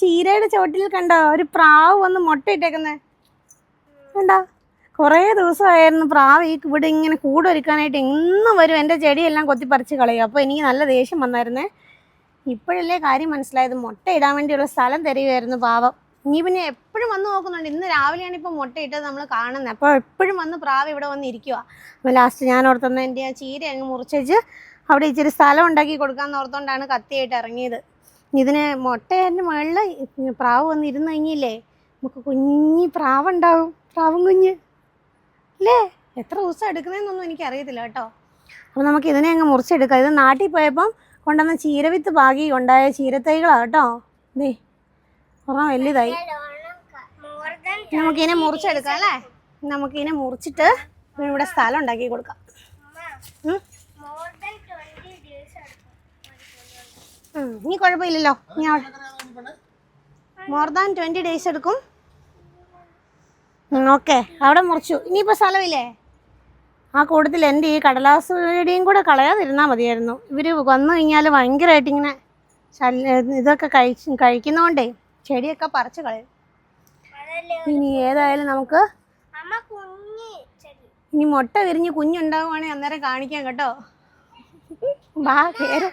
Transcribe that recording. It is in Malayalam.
ചീരയുടെ ചോട്ടിൽ കണ്ടോ? ഒരു പ്രാവ് വന്ന് മുട്ട ഇട്ടേക്കുന്നേ കണ്ടോ? കുറേ ദിവസമായിരുന്നു പ്രാവ് ഈ ഇവിടെ ഇങ്ങനെ കൂടൊരുക്കാനായിട്ട് എന്നും വരും. എന്റെ ചെടിയെല്ലാം കൊത്തിപ്പറിച്ച് കളയും. അപ്പോൾ എനിക്ക് നല്ല ദേഷ്യം വന്നായിരുന്നേ. ഇപ്പോഴല്ലേ കാര്യം മനസ്സിലായത്. മുട്ട ഇടാൻ വേണ്ടിയുള്ള സ്ഥലം തരികയായിരുന്നു പാവം. നീ പിന്നെ എപ്പോഴും വന്ന് നോക്കുന്നുണ്ട്. ഇന്ന് രാവിലെയാണ് ഇപ്പോൾ മുട്ടയിട്ടത് നമ്മൾ കാണുന്നത്. അപ്പോൾ എപ്പോഴും വന്ന് പ്രാവ് ഇവിടെ വന്ന് ഇരിക്കുക അപ്പോൾ ലാസ്റ്റ് ഞാൻ ഓർത്തുന്ന എന്റെ ആ ചീര അങ്ങ് മുറിച്ചേച്ച് അവിടെ ഇച്ചിരി സ്ഥലം ഉണ്ടാക്കി കൊടുക്കാമെന്ന് ഓർത്തുകൊണ്ടാണ് കത്തിയായിട്ട് ഇറങ്ങിയത്. ഇതിന് മുട്ടേന്റെ മുകളിൽ പ്രാവ് വന്ന് ഇരുന്ന് കഴിഞ്ഞില്ലേ? നമുക്ക് കുഞ്ഞി പ്രാവുണ്ടാവും പ്രാവും കുഞ്ഞ്. അല്ലേ? എത്ര ദിവസം എടുക്കുന്നതെന്നൊന്നും എനിക്കറിയത്തില്ല കേട്ടോ. അപ്പോൾ നമുക്ക് ഇതിനെ അങ്ങ് മുറിച്ചെടുക്കാം. ഇത് നാട്ടിൽ പോയപ്പം കൊണ്ടുവന്ന ചീരവിത്ത് പാകി ഉണ്ടായ ചീരത്തൈകളാണ് കേട്ടോ. ദേ ഒരെണ്ണം വലുതായി. നമുക്കിതിനെ മുറിച്ചെടുക്കാം അല്ലേ? നമുക്കിതിനെ മുറിച്ചിട്ട് ഇവിടെ സ്ഥലം ഉണ്ടാക്കി കൊടുക്കാം. ഇനി കുഴപ്പമില്ലല്ലോ. ഇനി മോർ ദാൻ ട്വന്റി ഡേയ്സ് എടുക്കും. ഓക്കെ അവിടെ മുറിച്ചു. ഇനിയിപ്പോൾ സ്ഥലമില്ലേ? ആ കൂട്ടത്തിൽ എന്റെ ഈ കടലാസ് ചെടിയും കൂടെ കളയാതിരുന്നാൽ മതിയായിരുന്നു. ഇവർ വന്നു കഴിഞ്ഞാൽ ഭയങ്കരമായിട്ട് ഇങ്ങനെ ശല്യ ഇതൊക്കെ കഴിച്ച് കഴിക്കുന്നതുകൊണ്ടേ ചെടിയൊക്കെ പറിച്ച് കളയും. ഇനി ഏതായാലും നമുക്ക് ഇനി മുട്ട വിരിഞ്ഞ് കുഞ്ഞുണ്ടാവുകയാണെങ്കിൽ അന്നേരം കാണിക്കാം കേട്ടോ. ബാ കയറും